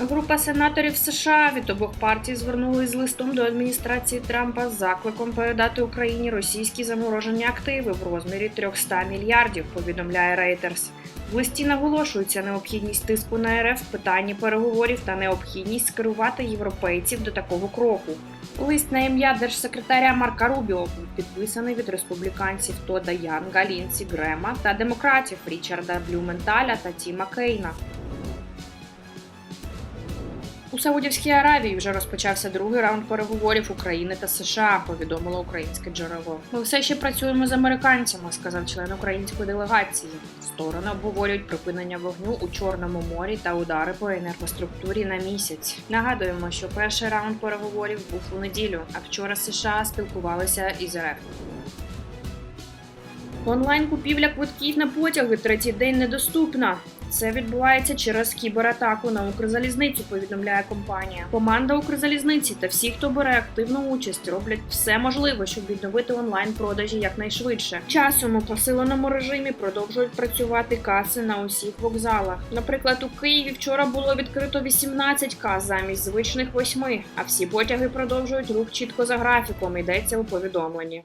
Група сенаторів США від обох партій звернулись з листом до адміністрації Трампа з закликом передати Україні російські заморожені активи в розмірі 300 мільярдів. Повідомляє Reuters. В листі наголошується необхідність тиску на РФ в питанні переговорів та необхідність скерувати європейців до такого кроку. Лист на ім'я держсекретаря Марка Рубіо був підписаний від республіканців Тода Янга, Лінсі Грема та демократів Річарда Блюменталя та Тіма Кейна. У Саудівській Аравії вже розпочався другий раунд переговорів України та США. Повідомило українське джерело. Ми все ще працюємо з американцями, сказав член української делегації. Сторони обговорюють припинення вогню у Чорному морі та удари по енергоструктурі на місяць. Нагадуємо, що перший раунд переговорів був у неділю, а вчора США спілкувалися із РФ. Онлайн купівля квитків на потяги третій день недоступна. Це відбувається через кібератаку на Укрзалізницю, повідомляє компанія. Команда Укрзалізниці та всі, хто бере активну участь, роблять все можливе, щоб відновити онлайн продажі якнайшвидше. Часом у посиленому режимі продовжують працювати каси на усіх вокзалах. Наприклад, у Києві вчора було відкрито 18 кас замість звичних восьми, а всі потяги продовжують рух чітко за графіком. Йдеться у повідомленні.